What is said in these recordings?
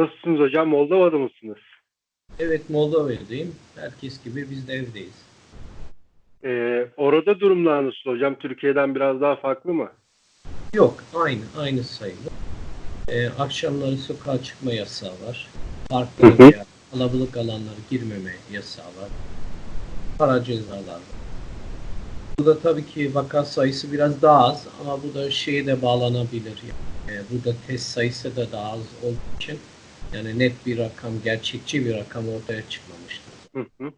nasılsınız hocam? Moldova'da mısınız? Evet Moldova'dayım. Herkes gibi biz de evdeyiz. Ee, orada durumlar nasıl hocam? Türkiye'den biraz daha farklı mı? Yok aynı aynı sayılır. Ee, akşamları sokağa çıkma yasağı var. Parklara veya kalabalık alanlara girmeme yasağı var. Para cezalar var. Burada tabii ki vaka sayısı biraz daha az ama bu da şeye de bağlanabilir. Yani. Ee, burada test sayısı da daha az olduğu için yani net bir rakam, gerçekçi bir rakam ortaya çıkmamıştır. Hı hı.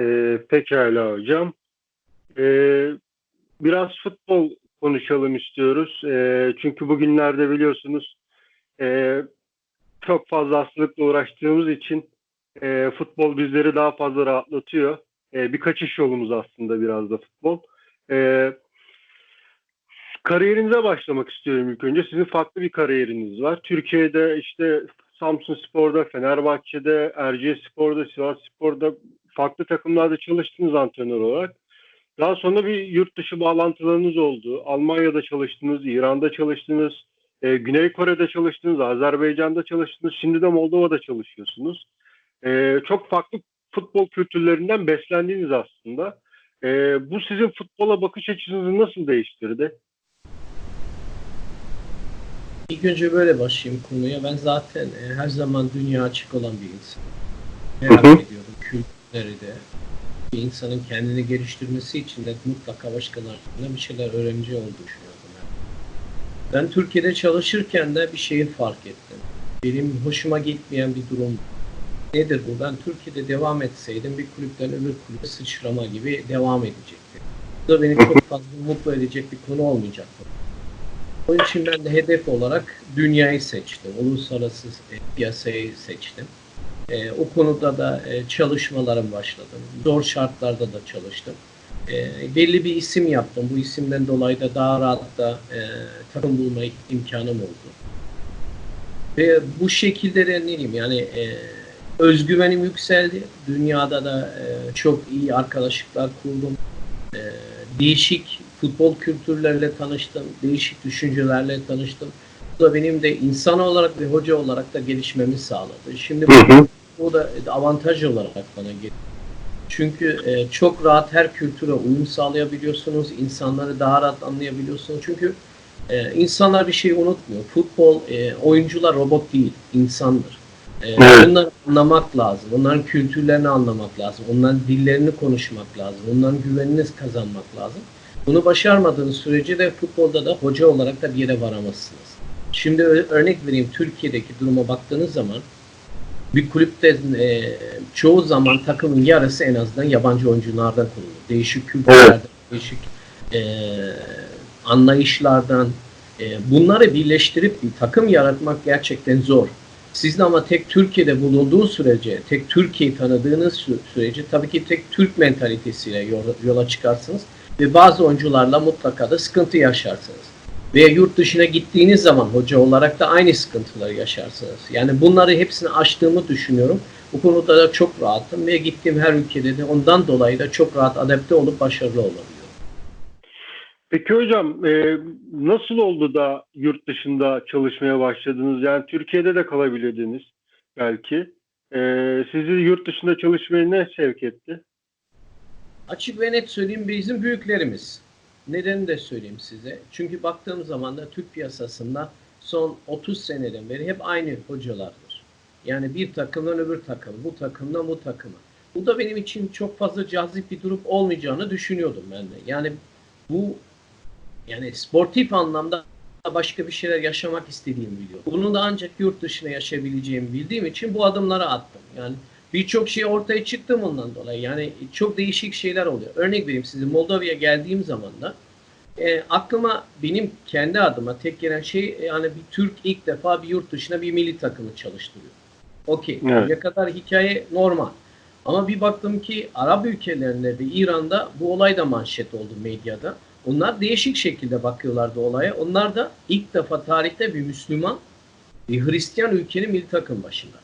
Ee, pekala hocam. Ee, biraz futbol konuşalım istiyoruz. Ee, çünkü bugünlerde biliyorsunuz e, çok fazla hastalıkla uğraştığımız için e, futbol bizleri daha fazla rahatlatıyor. E, bir kaçış yolumuz aslında biraz da futbol. E, kariyerinize başlamak istiyorum ilk önce. Sizin farklı bir kariyeriniz var. Türkiye'de işte Samsun Spor'da, Fenerbahçe'de, Erciye Spor'da, Sivas Spor'da farklı takımlarda çalıştınız antrenör olarak. Daha sonra bir yurt dışı bağlantılarınız oldu. Almanya'da çalıştınız, İran'da çalıştınız, e, Güney Kore'de çalıştınız, Azerbaycan'da çalıştınız, şimdi de Moldova'da çalışıyorsunuz. E, çok farklı futbol kültürlerinden beslendiğiniz aslında. E, bu sizin futbola bakış açınızı nasıl değiştirdi? İlk önce böyle başlayayım konuya. Ben zaten e, her zaman dünya açık olan bir insan. Merak Hı hı. ediyorum kültürleri de. Bir insanın kendini geliştirmesi için de mutlaka başkalarından bir şeyler öğreneceği olduğunu düşünüyorum. yani. Ben Türkiye'de çalışırken de bir şeyi fark ettim. Benim hoşuma gitmeyen bir durum. Nedir bu? Ben Türkiye'de devam etseydim bir kulüpten öbür kulübe sıçrama gibi devam edecekti. Bu da beni çok fazla mutlu edecek bir konu olmayacaktı. Onun için ben de hedef olarak dünyayı seçtim. Uluslararası e, piyasayı seçtim. E, o konuda da e, çalışmalarım başladım. Zor şartlarda da çalıştım. E, belli bir isim yaptım. Bu isimden dolayı da daha rahat da e, takım bulma imkanım oldu. Ve bu şekilde de ne diyeyim yani e, özgüvenim yükseldi. Dünyada da e, çok iyi arkadaşlıklar kurdum. E, değişik futbol kültürlerle tanıştım. Değişik düşüncelerle tanıştım. Bu da benim de insan olarak ve hoca olarak da gelişmemi sağladı. Şimdi bu, bu da avantaj olarak bana geliyor. Çünkü e, çok rahat her kültüre uyum sağlayabiliyorsunuz. insanları daha rahat anlayabiliyorsunuz. Çünkü e, insanlar bir şey unutmuyor. Futbol, e, oyuncular robot değil, insandır. E, Evet. Onları anlamak lazım. Onların kültürlerini anlamak lazım. Onların dillerini konuşmak lazım. Onların güvenini kazanmak lazım. Bunu başarmadığınız sürece de futbolda da hoca olarak da bir yere varamazsınız. Şimdi örnek vereyim Türkiye'deki duruma baktığınız zaman bir kulüpte e, çoğu zaman takımın yarısı en azından yabancı oyunculardan kurulur. Değişik kültürlerden, değişik e, anlayışlardan e, bunları birleştirip bir takım yaratmak gerçekten zor. Siz de ama tek Türkiye'de bulunduğu sürece, tek Türkiye'yi tanıdığınız sü- sürece tabii ki tek Türk mentalitesiyle yola, yola çıkarsınız ve bazı oyuncularla mutlaka da sıkıntı yaşarsınız. Ve yurt dışına gittiğiniz zaman hoca olarak da aynı sıkıntıları yaşarsınız. Yani bunları hepsini aştığımı düşünüyorum. Bu konuda da çok rahatım ve gittiğim her ülkede de ondan dolayı da çok rahat adapte olup başarılı olabiliyorum. Peki hocam e, nasıl oldu da yurt dışında çalışmaya başladınız? Yani Türkiye'de de kalabilirdiniz belki. E, sizi yurt dışında çalışmaya ne sevk etti? Açık ve net söyleyeyim bizim büyüklerimiz. Nedenini de söyleyeyim size. Çünkü baktığım zaman da Türk piyasasında son 30 seneden beri hep aynı hocalardır. Yani bir takımdan öbür takım, bu takımdan bu takıma. Bu da benim için çok fazla cazip bir durum olmayacağını düşünüyordum ben de. Yani bu yani sportif anlamda başka bir şeyler yaşamak istediğimi biliyorum. Bunu da ancak yurt dışına yaşayabileceğimi bildiğim için bu adımları attım. Yani birçok şey ortaya çıktı bundan dolayı. Yani çok değişik şeyler oluyor. Örnek vereyim size Moldova'ya geldiğim zaman da e, aklıma benim kendi adıma tek gelen şey e, yani bir Türk ilk defa bir yurt dışına bir milli takımı çalıştırıyor. Okey. Evet. Ne kadar hikaye normal. Ama bir baktım ki Arap ülkelerinde ve İran'da bu olay da manşet oldu medyada. Onlar değişik şekilde bakıyorlardı olaya. Onlar da ilk defa tarihte bir Müslüman, bir Hristiyan ülkenin milli takım başında.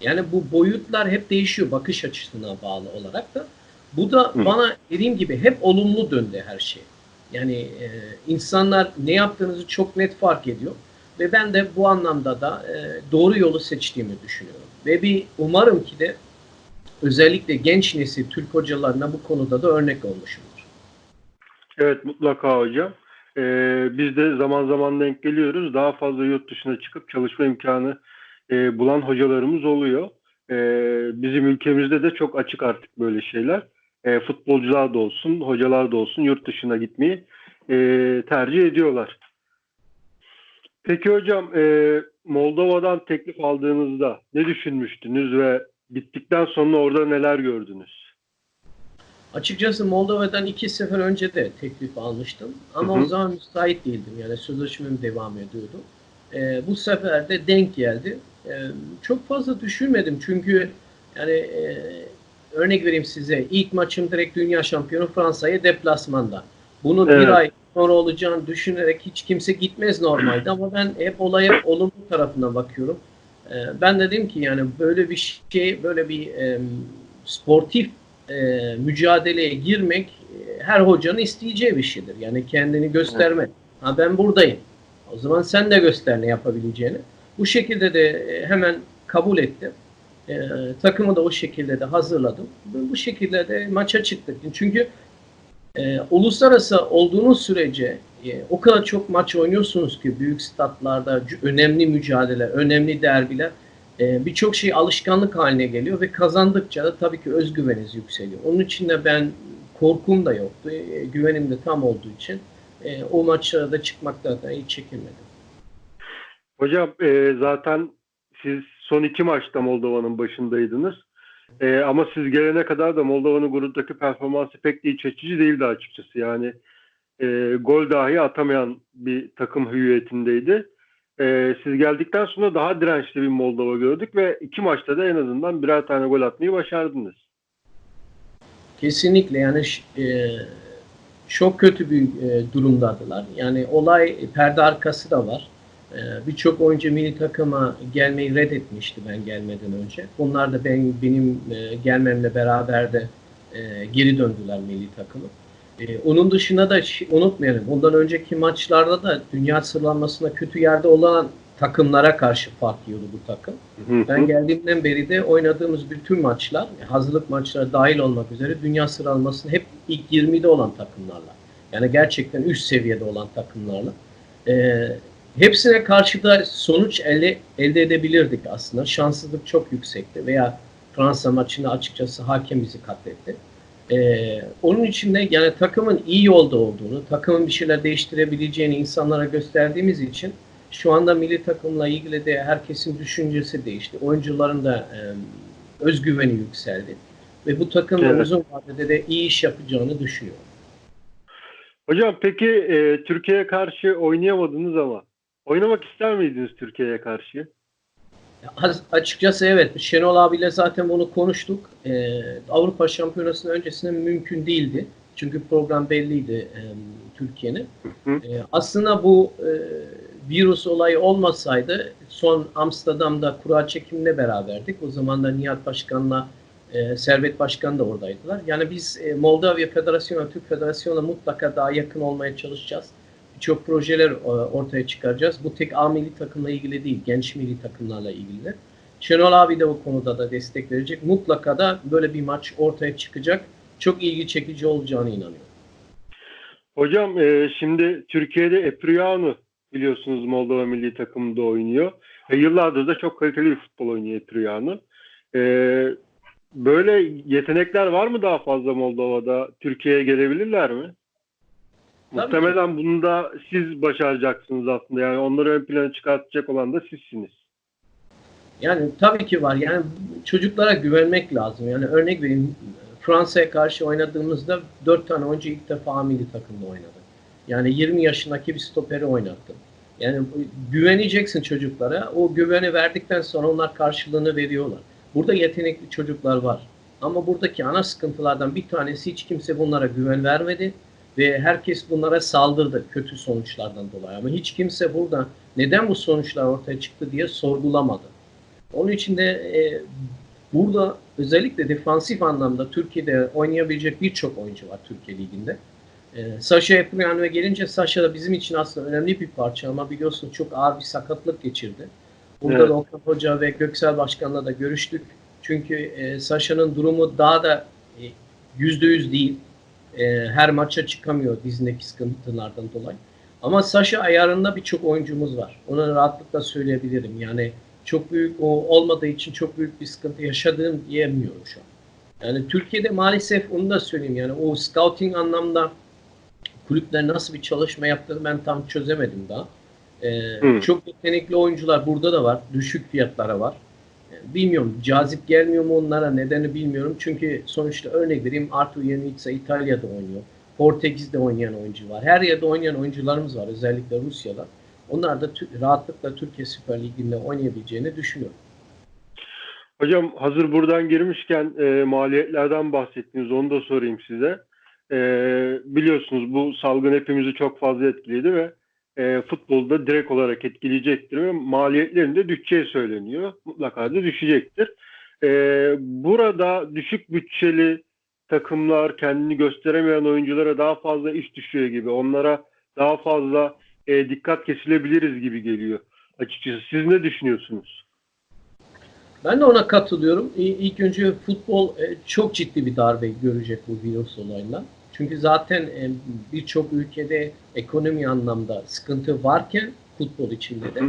Yani bu boyutlar hep değişiyor bakış açısına bağlı olarak da. Bu da Hı. bana dediğim gibi hep olumlu döndü her şey. Yani e, insanlar ne yaptığınızı çok net fark ediyor. Ve ben de bu anlamda da e, doğru yolu seçtiğimi düşünüyorum. Ve bir umarım ki de özellikle genç nesil Türk hocalarına bu konuda da örnek olmuşumdur. Evet mutlaka hocam. Ee, biz de zaman zaman denk geliyoruz. Daha fazla yurt dışına çıkıp çalışma imkanı e, bulan hocalarımız oluyor. Ee, bizim ülkemizde de çok açık artık böyle şeyler. E, futbolcular da olsun, hocalar da olsun yurt dışına gitmeyi e, tercih ediyorlar. Peki hocam e, Moldova'dan teklif aldığınızda ne düşünmüştünüz ve bittikten sonra orada neler gördünüz? Açıkçası Moldova'dan iki sefer önce de teklif almıştım. Ama Hı hı. o zaman müsait değildim. Yani sözleşmem devam ediyordu. Ee, bu sefer de denk geldi. Çok fazla düşünmedim çünkü yani e, örnek vereyim size. İlk maçım direkt dünya şampiyonu Fransa'ya deplasmanda. Bunun Evet. bir ay sonra olacağını düşünerek hiç kimse gitmez normalde ama ben hep olaya olumlu tarafına bakıyorum. Ee, ben dedim ki yani böyle bir şey, böyle bir e, sportif e, mücadeleye girmek e, her hocanın isteyeceği bir şeydir. Yani kendini göstermek. Ha ben buradayım. O zaman sen de göster ne yapabileceğini. Bu şekilde de e, hemen kabul ettim. E, takımı da o şekilde de hazırladım. Bu şekilde de maça çıktık. Çünkü e, uluslararası olduğunuz sürece e, o kadar çok maç oynuyorsunuz ki büyük statlarda önemli mücadele, önemli derbiler e, birçok şey alışkanlık haline geliyor ve kazandıkça da tabii ki özgüveniniz yükseliyor. Onun için de ben korkum da yoktu. E, güvenim de tam olduğu için e, o maçlara da çıkmakta da hiç çekinmedim. Hocam e, zaten siz son iki maçta Moldova'nın başındaydınız. E, ama siz gelene kadar da Moldova'nın gruptaki performansı pek de iç açıcı değildi açıkçası. Yani e, gol dahi atamayan bir takım hüviyetindeydi. E, siz geldikten sonra daha dirençli bir Moldova gördük ve iki maçta da en azından birer tane gol atmayı başardınız. Kesinlikle yani e, çok kötü bir e, durumdadılar. Yani olay perde arkası da var. E, Birçok oyuncu milli takıma gelmeyi reddetmişti ben gelmeden önce. Onlar da ben benim e, gelmemle beraber de e, geri döndüler milli takımı. E, onun dışında da unutmayalım. Ondan önceki maçlarda da dünya sıralamasında kötü yerde olan takımlara karşı fark yiyordu bu takım. Ben geldiğimden beri de oynadığımız bütün maçlar, hazırlık maçları dahil olmak üzere dünya sıralamasında hep ilk 20'de olan takımlarla. Yani gerçekten üst seviyede olan takımlarla. Ee, hepsine karşı da sonuç elde, elde edebilirdik aslında. Şanssızlık çok yüksekti veya Fransa maçında açıkçası hakem bizi katletti. Ee, onun için de yani takımın iyi yolda olduğunu, takımın bir şeyler değiştirebileceğini insanlara gösterdiğimiz için şu anda milli takımla ilgili de herkesin düşüncesi değişti. Oyuncuların da e, özgüveni yükseldi. Ve bu takımla Evet. uzun vadede de iyi iş yapacağını düşünüyorum. Hocam peki e, Türkiye'ye karşı oynayamadınız ama oynamak ister miydiniz Türkiye'ye karşı? Açıkçası evet. Şenol abiyle zaten bunu konuştuk. Ee, Avrupa Şampiyonası'nın öncesinde mümkün değildi. Çünkü program belliydi e, Türkiye'nin. Ee, aslında bu e, virüs olayı olmasaydı son Amsterdam'da kura çekimle beraberdik. O zaman da Nihat Başkan'la e, Servet Başkan da oradaydılar. Yani biz e, Moldova Federasyonu, Türk Federasyonu'na mutlaka daha yakın olmaya çalışacağız. Birçok projeler e, ortaya çıkaracağız. Bu tek A milli takımla ilgili değil, genç milli takımlarla ilgili. Şenol abi de bu konuda da destek verecek. Mutlaka da böyle bir maç ortaya çıkacak. Çok ilgi çekici olacağını inanıyorum. Hocam e, şimdi Türkiye'de Epriano biliyorsunuz Moldova milli takımında oynuyor. E, yıllardır da çok kaliteli bir futbol oynuyor Epriano. E, böyle yetenekler var mı daha fazla Moldova'da? Türkiye'ye gelebilirler mi? Muhtemelen bunu da siz başaracaksınız aslında. Yani onları ön plana çıkartacak olan da sizsiniz. Yani tabii ki var. Yani çocuklara güvenmek lazım. Yani örnek vereyim. Fransa'ya karşı oynadığımızda dört tane oyuncu ilk defa milli takımda oynadı. Yani 20 yaşındaki bir stoperi oynattım. Yani güveneceksin çocuklara. O güveni verdikten sonra onlar karşılığını veriyorlar. Burada yetenekli çocuklar var. Ama buradaki ana sıkıntılardan bir tanesi hiç kimse bunlara güven vermedi ve herkes bunlara saldırdı kötü sonuçlardan dolayı. Ama hiç kimse burada neden bu sonuçlar ortaya çıktı diye sorgulamadı. Onun için de e, burada özellikle defansif anlamda Türkiye'de oynayabilecek birçok oyuncu var Türkiye Ligi'nde. E, Sasha Epurian'e gelince Sasha da bizim için aslında önemli bir parça ama biliyorsun çok ağır bir sakatlık geçirdi. Burada Evet. da Okan Hoca ve Göksel Başkan'la da görüştük. Çünkü e, Sasha'nın durumu daha da e, yüzde yüz değil. E, her maça çıkamıyor dizindeki sıkıntılardan dolayı. Ama Sasha ayarında birçok oyuncumuz var. Ona rahatlıkla söyleyebilirim. Yani çok büyük o olmadığı için çok büyük bir sıkıntı yaşadığım diyemiyorum şu an. Yani Türkiye'de maalesef onu da söyleyeyim yani o scouting anlamda kulüpler nasıl bir çalışma yaptığını ben tam çözemedim daha. Ee, Hı. çok yetenekli oyuncular burada da var. Düşük fiyatlara var. Bilmiyorum cazip gelmiyor mu onlara nedeni bilmiyorum. Çünkü sonuçta örnek vereyim Artur Yeniçsa İtalya'da oynuyor. Portekiz'de oynayan oyuncu var. Her yerde oynayan oyuncularımız var. Özellikle Rusya'da. Onlar da rahatlıkla Türkiye Süper Ligi'nde oynayabileceğini düşünüyorum. Hocam hazır buradan girmişken e, maliyetlerden bahsettiniz. Onu da sorayım size. E, biliyorsunuz bu salgın hepimizi çok fazla etkiledi ve e, futbolda direkt olarak etkileyecektir ve maliyetlerin de düşeceği söyleniyor. Mutlaka da düşecektir. E, burada düşük bütçeli takımlar kendini gösteremeyen oyunculara daha fazla iş düşüyor gibi. Onlara daha fazla e, dikkat kesilebiliriz gibi geliyor. Açıkçası siz ne düşünüyorsunuz? Ben de ona katılıyorum. İlk önce futbol e, çok ciddi bir darbe görecek bu virüs olayla. Çünkü zaten e, birçok ülkede ekonomi anlamda sıkıntı varken futbol içinde de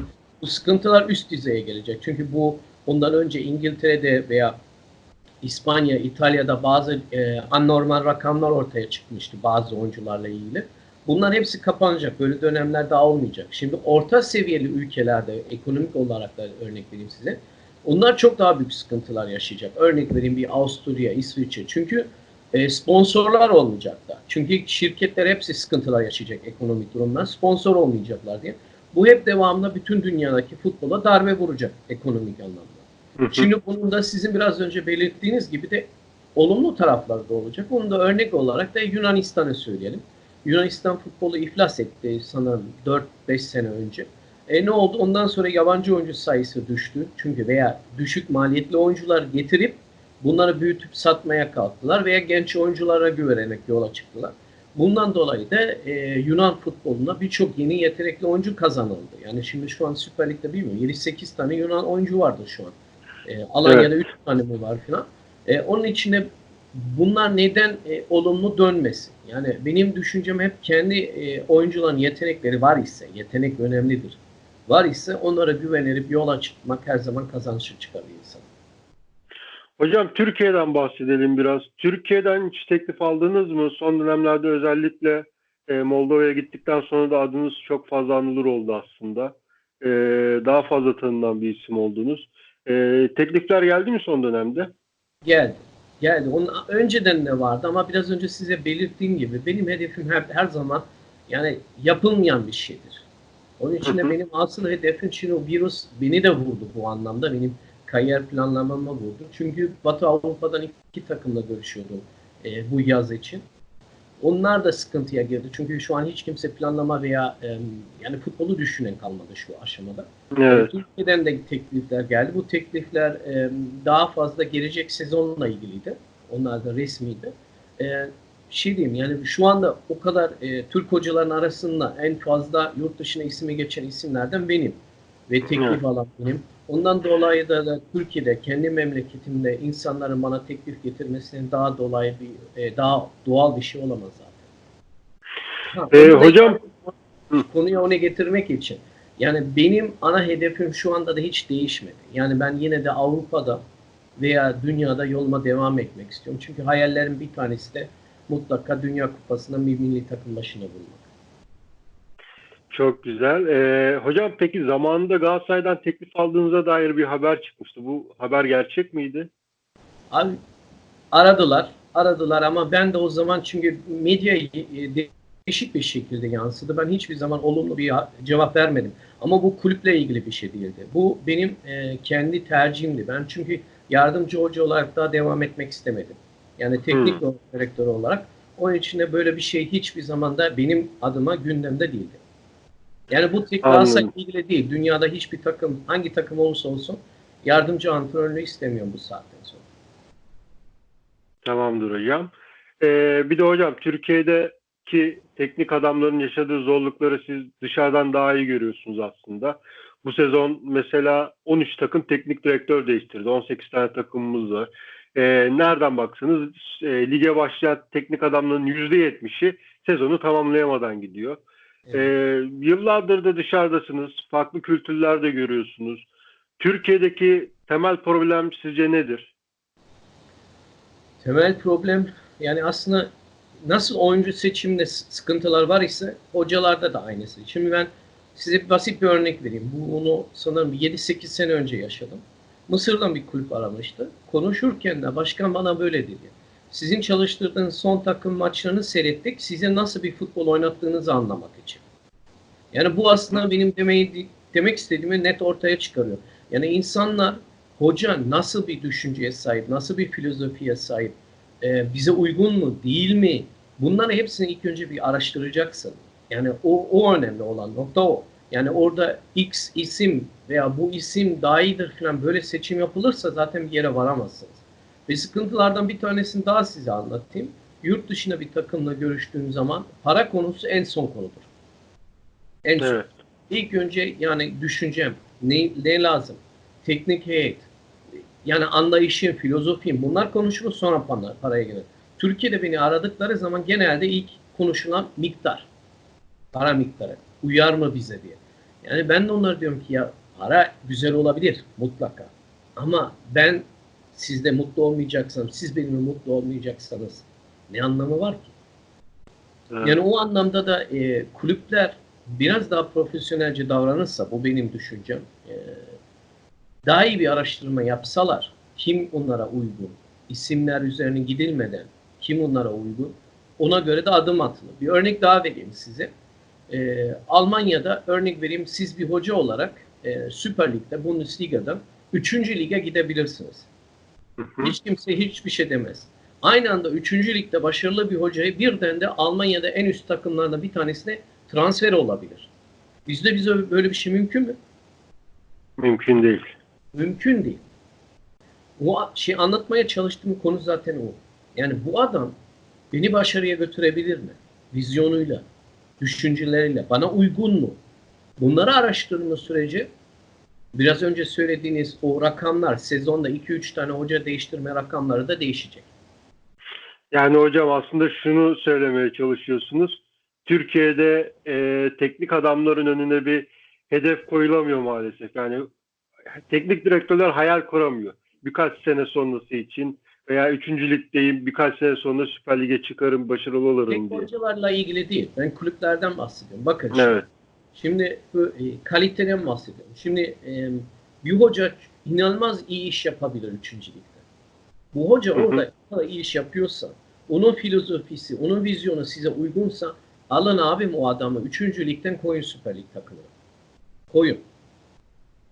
bu sıkıntılar üst düzeye gelecek. Çünkü bu ondan önce İngiltere'de veya İspanya, İtalya'da bazı e, anormal rakamlar ortaya çıkmıştı bazı oyuncularla ilgili. Bunlar hepsi kapanacak. Böyle dönemler daha olmayacak. Şimdi orta seviyeli ülkelerde ekonomik olarak da örnek vereyim size. Onlar çok daha büyük sıkıntılar yaşayacak. Örnek vereyim bir Avusturya, İsviçre. Çünkü e, sponsorlar olmayacak da. Çünkü şirketler hepsi sıkıntılar yaşayacak ekonomik durumdan. Sponsor olmayacaklar diye. Bu hep devamlı bütün dünyadaki futbola darbe vuracak ekonomik anlamda. Hı hı. Şimdi bunun da sizin biraz önce belirttiğiniz gibi de olumlu tarafları da olacak. Onu da örnek olarak da Yunanistan'ı söyleyelim. Yunanistan futbolu iflas etti sanırım 4-5 sene önce. E ne oldu? Ondan sonra yabancı oyuncu sayısı düştü. Çünkü veya düşük maliyetli oyuncular getirip bunları büyütüp satmaya kalktılar veya genç oyunculara güvenerek yola çıktılar. Bundan dolayı da e, Yunan futboluna birçok yeni yetenekli oyuncu kazanıldı. Yani şimdi şu an Süper Lig'de bilmiyorum 7-8 tane Yunan oyuncu vardır şu an. E, Alanya'da 3 tane mi var filan. E, onun içinde bunlar neden e, olumlu dönmesin? Yani benim düşüncem hep kendi e, oyuncuların yetenekleri var ise, yetenek önemlidir. Var ise onlara güvenip yola çıkmak her zaman kazançlı çıkar insan. Hocam Türkiye'den bahsedelim biraz. Türkiye'den hiç teklif aldınız mı? Son dönemlerde özellikle e, Moldova'ya gittikten sonra da adınız çok fazla anılır oldu aslında. E, daha fazla tanınan bir isim oldunuz. E, teklifler geldi mi son dönemde? Geldi. Geldi. Onun önceden de vardı ama biraz önce size belirttiğim gibi benim hedefim her, her zaman yani yapılmayan bir şeydir. Onun için de benim asıl hedefim şimdi o virüs beni de vurdu bu anlamda. Benim kariyer planlamama vurdu. Çünkü Batı Avrupa'dan iki takımla görüşüyordum e, bu yaz için. Onlar da sıkıntıya girdi. Çünkü şu an hiç kimse planlama veya e, yani futbolu düşünen kalmadı şu aşamada. Evet. Türkiye'den de teklifler geldi. Bu teklifler e, daha fazla gelecek sezonla ilgiliydi. Onlar da resmiydi. E, şey diyeyim yani şu anda o kadar e, Türk hocaların arasında en fazla yurt dışına ismi geçen isimlerden benim. Ve teklif Evet. alan benim. Ondan dolayı da, da Türkiye'de kendi memleketimde insanların bana teklif getirmesinin daha dolayı bir e, daha doğal bir şey olamaz zaten. Ha, Ee, hocam- konuyu ona getirmek için yani benim ana hedefim şu anda da hiç değişmedi. Yani ben yine de Avrupa'da veya dünyada yoluma devam etmek istiyorum. Çünkü hayallerim bir tanesi de mutlaka Dünya Kupası'nda bir milli takım başına bulmak. Çok güzel. E, hocam peki zamanında Galatasaray'dan teklif aldığınıza dair bir haber çıkmıştı. Bu haber gerçek miydi? Abi aradılar, aradılar ama ben de o zaman çünkü medya e, değişik bir şekilde yansıdı. Ben hiçbir zaman olumlu bir cevap vermedim. Ama bu kulüple ilgili bir şey değildi. Bu benim e, kendi tercihimdi. Ben çünkü yardımcı hoca olarak daha devam etmek istemedim. Yani teknik direktör olarak. Onun için de böyle bir şey hiçbir zaman da benim adıma gündemde değildi. Yani bu tek. Galatasaray'la ilgili değil. Dünyada hiçbir takım, hangi takım olursa olsun yardımcı antrenörlüğü istemiyorum bu saatten sonra. Tamamdır hocam. Ee, bir de hocam Türkiye'de ki teknik adamların yaşadığı zorlukları siz dışarıdan daha iyi görüyorsunuz aslında. Bu sezon mesela 13 takım teknik direktör değiştirdi. 18 tane takımımız var. E, nereden baksanız e, lige başlayan teknik adamların %70'i sezonu tamamlayamadan gidiyor. E, yıllardır da dışarıdasınız. Farklı kültürlerde görüyorsunuz. Türkiye'deki temel problem sizce nedir? Temel problem yani aslında nasıl oyuncu seçiminde sıkıntılar var ise hocalarda da aynısı. Şimdi ben size basit bir örnek vereyim. Bunu sanırım 7-8 sene önce yaşadım. Mısır'dan bir kulüp aramıştı. Konuşurken de başkan bana böyle dedi. Sizin çalıştırdığınız son takım maçlarını seyrettik. Size nasıl bir futbol oynattığınızı anlamak için. Yani bu aslında benim demeyi, demek istediğimi net ortaya çıkarıyor. Yani insanlar hoca nasıl bir düşünceye sahip, nasıl bir filozofiye sahip, e, bize uygun mu, değil mi? Bunları hepsini ilk önce bir araştıracaksın. Yani o, o önemli olan nokta o. Yani orada X isim veya bu isim daha iyidir falan böyle seçim yapılırsa zaten bir yere varamazsınız. Ve sıkıntılardan bir tanesini daha size anlatayım. Yurt dışında bir takımla görüştüğüm zaman para konusu en son konudur. En son. Evet. İlk önce yani düşüncem ne, ne lazım? Teknik heyet, yani anlayışım, filozofim bunlar konuşulur sonra para, paraya gelir. Türkiye'de beni aradıkları zaman genelde ilk konuşulan miktar. Para miktarı. Uyar mı bize diye. Yani ben de onlara diyorum ki ya para güzel olabilir mutlaka. Ama ben sizde mutlu olmayacaksam, siz benimle mutlu olmayacaksanız ne anlamı var ki? Evet. Yani o anlamda da e, kulüpler biraz daha profesyonelce davranırsa, bu benim düşüncem, e, daha iyi bir araştırma yapsalar, kim onlara uygun, isimler üzerine gidilmeden kim onlara uygun, ona göre de adım atılır. Bir örnek daha vereyim size. E, Almanya'da örnek vereyim, siz bir hoca olarak e, Süper Lig'de, Bundesliga'da 3. lige gidebilirsiniz. Hiç kimse hiçbir şey demez. Aynı anda 3. ligde başarılı bir hocayı birden de Almanya'da en üst takımlardan bir tanesine transfer olabilir. Bizde bize böyle bir şey mümkün mü? Mümkün değil. Mümkün değil. O şey anlatmaya çalıştığım konu zaten o. Yani bu adam beni başarıya götürebilir mi? Vizyonuyla, düşünceleriyle bana uygun mu? Bunları araştırma süreci biraz önce söylediğiniz o rakamlar sezonda 2-3 tane hoca değiştirme rakamları da değişecek. Yani hocam aslında şunu söylemeye çalışıyorsunuz. Türkiye'de e, teknik adamların önüne bir hedef koyulamıyor maalesef. Yani teknik direktörler hayal kuramıyor. Birkaç sene sonrası için veya 3. ligdeyim birkaç sene sonra Süper Lig'e çıkarım başarılı olurum Tek diye. hocalarla ilgili değil. Ben kulüplerden bahsediyorum. Bakın Evet. Şimdi bu e, kaliteden bahsediyorum. Şimdi e, bir hoca inanılmaz iyi iş yapabilir 3. ligde. Bu hoca Hı hı. orada orada iyi iş yapıyorsa, onun filozofisi, onun vizyonu size uygunsa alın abim o adamı 3. ligden koyun Süper Lig takımına. Koyun.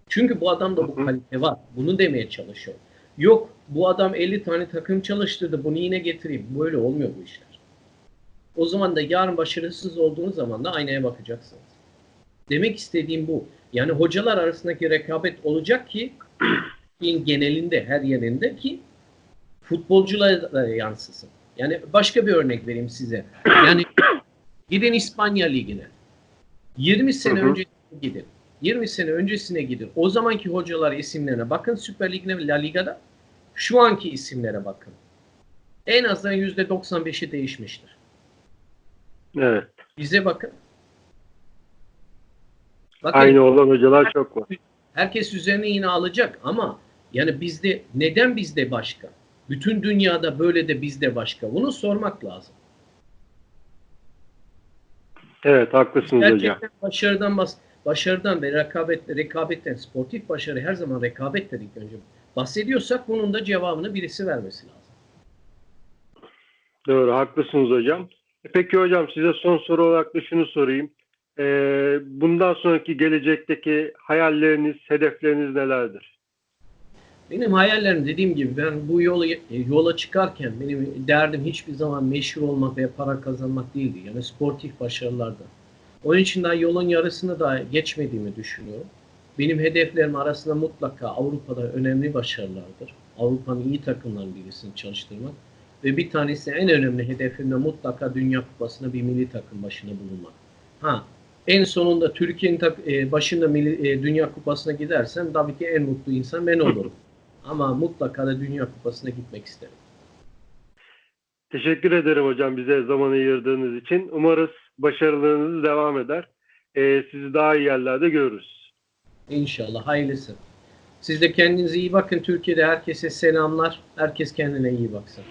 Çünkü bu adamda bu Hı hı. kalite var. Bunu demeye çalışıyor. Yok bu adam 50 tane takım çalıştırdı bunu yine getireyim. Böyle olmuyor bu işler. O zaman da yarın başarısız olduğunuz zaman da aynaya bakacaksınız. Demek istediğim bu. Yani hocalar arasındaki rekabet olacak ki in genelinde her yerinde ki futbolculara da yansısın. Yani başka bir örnek vereyim size. Yani gidin İspanya Ligi'ne. 20 sene Hı hı. önce gidin. 20 sene öncesine gidin. O zamanki hocalar isimlerine bakın Süper Lig'de ve La Liga'da. Şu anki isimlere bakın. En azından %95'i değişmiştir. Evet. Bize bakın. Bakın Aynı olan hocalar çok var. herkes üzerine yine alacak ama yani bizde neden bizde başka? Bütün dünyada böyle de bizde başka. Bunu sormak lazım. Evet haklısınız hocam. Gerçekten başarıdan bas başarıdan ve rekabetle rekabetten sportif başarı her zaman rekabet dedik önce. Bahsediyorsak bunun da cevabını birisi vermesi lazım. Doğru haklısınız hocam. E Peki hocam size son soru olarak da şunu sorayım. Ee, bundan sonraki gelecekteki hayalleriniz, hedefleriniz nelerdir? Benim hayallerim dediğim gibi ben bu yolu yola çıkarken benim derdim hiçbir zaman meşhur olmak veya para kazanmak değildi. Yani sportif başarılarda. Onun için daha yolun yarısını da geçmediğimi düşünüyorum. Benim hedeflerim arasında mutlaka Avrupa'da önemli başarılardır. Avrupa'nın iyi takımlarının birisini çalıştırmak. Ve bir tanesi en önemli hedefim de mutlaka Dünya Kupası'nda bir milli takım başına bulunmak. Ha, en sonunda Türkiye'nin e, başında milli, e, Dünya Kupası'na gidersem tabii ki en mutlu insan ben olurum. Ama mutlaka da Dünya Kupası'na gitmek isterim. Teşekkür ederim hocam bize zaman ayırdığınız için. Umarız başarılarınız devam eder. Ee, sizi daha iyi yerlerde görürüz. İnşallah hayırlısı. Siz de kendinize iyi bakın. Türkiye'de herkese selamlar. Herkes kendine iyi baksın.